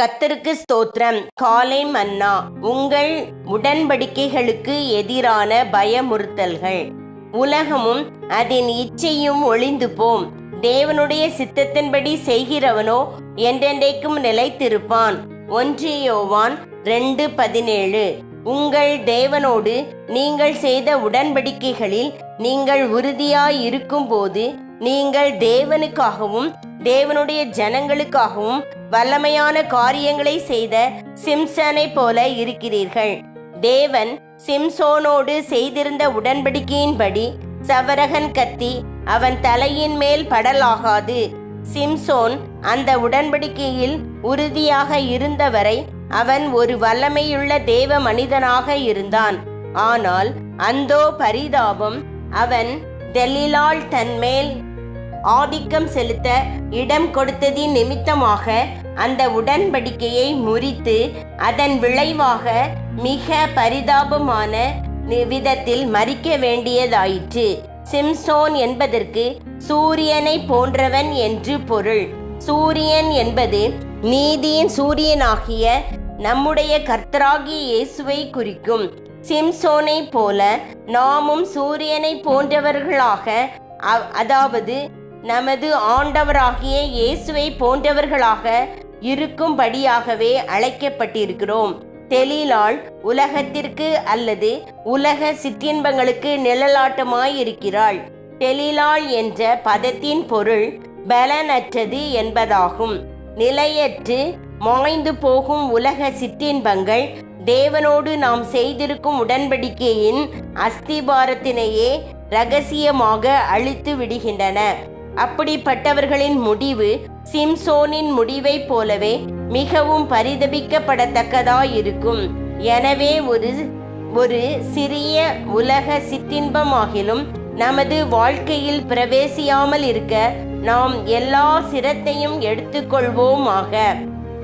கத்தருக்கு ஸ்தோத்திரம். காலை மன்னா உங்கள் உடன்படிக்கைகளுக்கு எதிரான பயமுறுத்தல்கள். உலகமும் அதன் இச்சையும் ஒளிந்து போம். தேவனுடைய சித்தத்தின்படி செய்கிறவனோ என்றென்றைக்கும் நிலைத்திருப்பான். ஒன்று யோவான் ரெண்டு பதினேழு. உங்கள் தேவனோடு நீங்கள் செய்த உடன்படிக்கைகளில் நீங்கள் உறுதியாய் இருக்கும்போது நீங்கள் தேவனுக்காகவும் தேவனுடைய ஜனங்களுக்காகவும் வல்லமையான காரியங்களை செய்த சிம்சனை போல இருக்கிறீர்கள். தேவன் சிம்சோனோடு செய்திருந்த உடன்படிக்கையின்படி சவரகன் கத்தி அவன் தலையின் மேல் படலாகாது. சிம்சோன் அந்த உடன்படிக்கையில் உறுதியாக இருந்தவரை அவன் ஒரு வல்லமையுள்ள தேவ மனிதனாக இருந்தான். ஆனால் அந்தோ பரிதாபம் அவன் தெல்லிலால் தன்மேல் ஆதிக்கம் செலுத்த இடம் கொடுத்ததின் நிமித்தமாக அந்த உடன்படிக்கையை முறித்து அதன் விளைவாக மிக பரிதாபமான விதத்தில் மறிக்க வேண்டியதாயிற்று. சிம்சோன் என்பதற்கு சூரியனை போன்றவன் என்று பொருள். சூரியன் என்பது நீதியின் சூரியனாகிய நம்முடைய கர்த்தராகிய இயேசுவை குறிக்கும். சிம்சோனை போல நாமும் சூரியனை போன்றவர்களாக அதாவது நமது ஆண்டவராகிய இயேசுவை போன்றவர்களாக இருக்கும்படியாகவே அழைக்கப்பட்டிருக்கிறோம். தெளிலால் உலகத்திற்கு அல்லது உலக சிற்றின்பங்களுக்கு நிழலாட்டமாயிருக்கிறாள். தெளிலாள் என்ற பதத்தின் பொருள் பலனற்றது என்பதாகும். நிலையற்று மாய்ந்து போகும் உலக சிற்றின்பங்கள் தேவனோடு நாம் செய்திருக்கும் உடன்படிக்கையின் அஸ்திபாரத்தினையே ரகசியமாக அழித்து விடுகின்றன அப்படிப்பட்டவர்களின் முடிவு சிம்சோனின் முடிவைப் போலவே மிகவும் பரிதபிக்கப்படத்தக்கதாயிருக்கும். எனவே ஒரு ஒரு சிறிய உலக சிற்றின்பமாகிலும் நமது வாழ்க்கையில் பிரவேசியாமல் இருக்க நாம் எல்லா சிரத்தையும் எடுத்துக்கொள்வோமாக.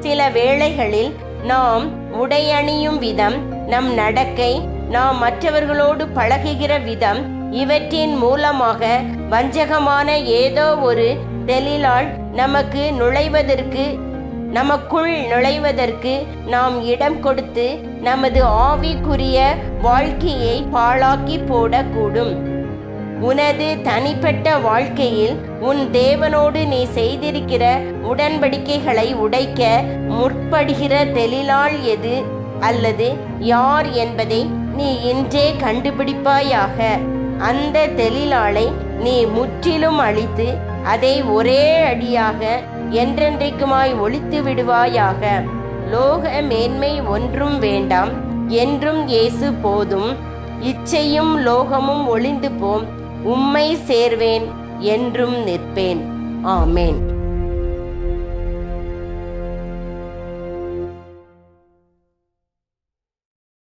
சில வேளைகளில் நாம் உடையணியும் விதம் நம் நடக்கை நாம் மற்றவர்களோடு பழகுகிற விதம் இவற்றின் மூலமாக வஞ்சகமான ஏதோ ஒரு தெளிலால் நமக்கு நுழைவதற்கு நமக்குள் நுழைவதற்கு நாம் இடம் கொடுத்து நமது ஆவிக்குரிய வாழ்க்கையை பாழாக்கி போடக்கூடும். உனது தனிப்பட்ட வாழ்க்கையில் உன் தேவனோடு நீ செய்திருக்கிற உடன்படிக்கைகளை உடைக்க முற்படுகிற தெளிலால் எது அல்லது யார் என்பதை நீ இன்றே கண்டுபிடிப்பாயாக. அந்த தெளிலாளை நீ முற்றிலும் அழித்து அதை ஒரே அடியாக என்றென்றைக்குமாய் ஒழித்து விடுவாயாக. லோக மேன்மை ஒன்றும் வேண்டாம். என்றும் இயேசு போதும். இச்சையும் லோகமும் ஒளிந்து போம். உம்மை சேர்வேன் என்றும் நிற்பேன். ஆமேன்.